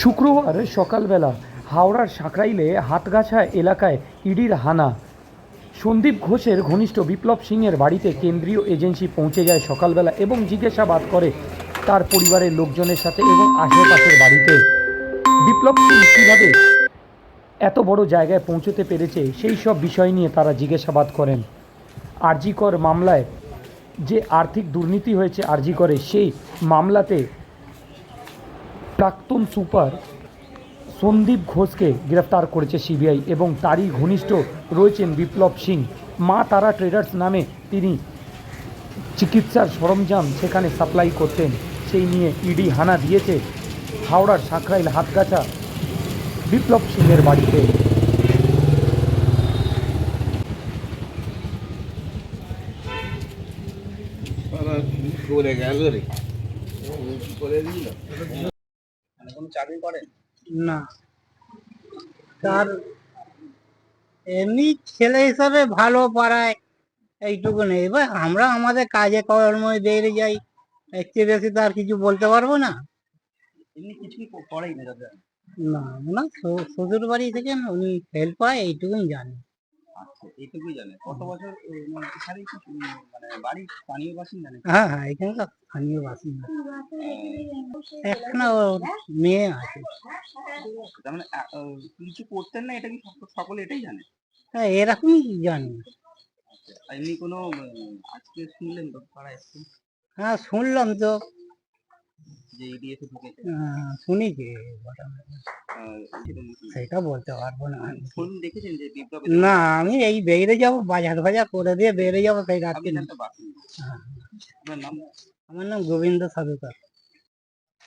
শুক্রবার সকালবেলা হাওড়ার সাঁকরাইলে হাতগাছা এলাকায় ইডির হানা। সন্দীপ ঘোষের ঘনিষ্ঠ বিপ্লব সিংয়ের বাড়িতে কেন্দ্রীয় এজেন্সি পৌঁছে যায় সকালবেলা এবং জিজ্ঞাসাবাদ করে তার পরিবারের লোকজনের সাথে এবং আশেপাশের বাড়িতে। বিপ্লব সিং কীভাবে এত বড় জায়গায় পৌঁছতে পেরেছে সেই সব বিষয় নিয়ে তারা জিজ্ঞাসাবাদ করেন। আরজিকর মামলায় যে আর্থিক দুর্নীতি হয়েছে আরজিকরে, সেই মামলাতে প্রাক্তন সুপার সন্দীপ ঘোষকে গ্রেফতার করেছে সিবিআই এবং তারই ঘনিষ্ঠ রয়েছেন বিপ্লব সিং। মা তারা ট্রেডার্স নামে তিনি চিকিৎসার সরঞ্জাম সেখানে সাপ্লাই করতেন। সেই নিয়ে ইডি হানা দিয়েছে হাওড়ার সাঁকরাইল হাতগাছা বিপ্লব সিংয়ের বাড়িতে। গেল রে? কোনো চাকরি করেন? না। তার এমনি ছেলে হিসাবে ভালো পাড়ায় এইটুকু নেই। এবার আমরা আমাদের কাজে কর্মে বেরিয়ে যাই চেয়ে বেশি তো আর কিছু বলতে পারব না। এমনি কিছুই ক- করেই না দাদা? না না শ্বশুর- বাড়ি থেকে উনি হেল্প পায় এইটুকুই জানি। আচ্ছা এইটুকুই জানে কত বছর মানে মানে বাড়ি স্থানীয় বাসিন্দা নাকি? হ্যাঁ হ্যাঁ এখানকার স্থানীয় বাসিন্দা। মেয়ে আছে। তার মানে কিছু করতেন না? এটা কি সকলে এটাই জানে? হ্যাঁ এরকমই জানি। আর এমনি কোনো আজকে শুনলেন তো পাড়ায় হ্যাঁ শুনলাম তো। যে ইডি ঢুকেছে। আহ, শুনেছি ঘটনাটা। আহ, সেরকম কি? সেটা বলতে পারব না ফোন দেখেছেন যে বিপ্লব না আমি এই বেরিয়ে যাব বাজার বাজার করে দিয়ে বেরিয়ে যাব সেই রাত্রি। আপনি একটা বাসিন্দা। আপনার নাম? আমার নাম গোবিন্দ সাধুকার।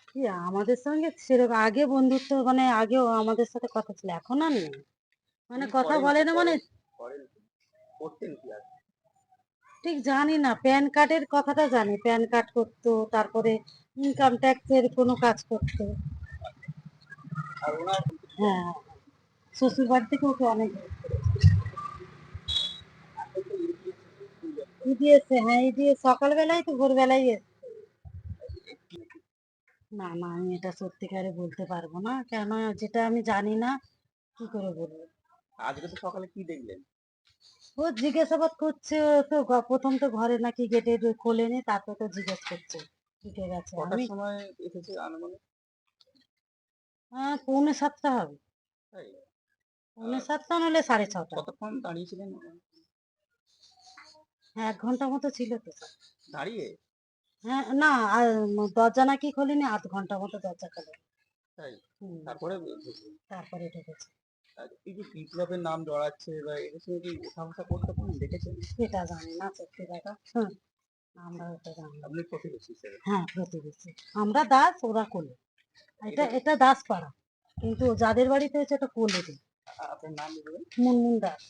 কি আমাদের সঙ্গে সেরকম আগে বন্ধুত্ব মানে আগেও আমাদের সাথে কথা ছিল এখন আর নেই। মানে কথা বলে না মানে করেন কি? করতেন কি আর ঠিক জানি না প্যান কার্ডের কথাটা জানি প্যান কার্ড করতো, তারপরে ইনকাম ট্যাক্সের কোনো কাজ করতো। হ্যাঁ শ্বশুর বাড়ি থেকে ওকে অনেক ইডি এসে হ্যাঁ ইডি সকালবেলায় তো ভোরবেলায় এসে না না, আমি এটা সত্যিকারে বলতে পারব না কেন যেটা আমি জানি না, কি করে বলব? আজকে তো সকালে কি দেখলেন? ও জিজ্ঞাসাবাদ করছে তো ঘ- প্রথম তো ঘরে নাকি গেটে খোলেনি তারপর তো জিজ্ঞেস করছে ঢুকে গেছে। কটার আমি সময় এসেছে আনুমানিক? হ্যাঁ পৌনে সাতটা হবে। তাই? পৌনে সাতটা নাহলে সাড়ে ছটা। কতক্ষণ দাঁড়িয়েছিলেন হ্যাঁ এক ঘণ্টা মতো ছিল তো। দাঁড়িয়ে? হ্যাঁ না আর দরজা নাকি খোলেনি আধ ঘণ্টা মতো দরজা খোলে তাই? হুম, তারপরে ঢুকলেন। তারপরে ঢুকেছে। এই যে বিপ্লবের নাম জড়াচ্ছে বা এর সঙ্গে কি ওঠা বসা করতে পারেন দেখেছেন? সেটা জানি না সত্যি কথা। আমরা ওটা জানি আপনি প্রতিবেশী হিসেবে? হ্যাঁ প্রতিবেশী। আমরা দাস ওরা কোলে। এটা এটা দাস পাড়া কিন্তু যাদের বাড়িতে হয়েছে এটা কোলে। আপনার নাম মুনমুন দাস।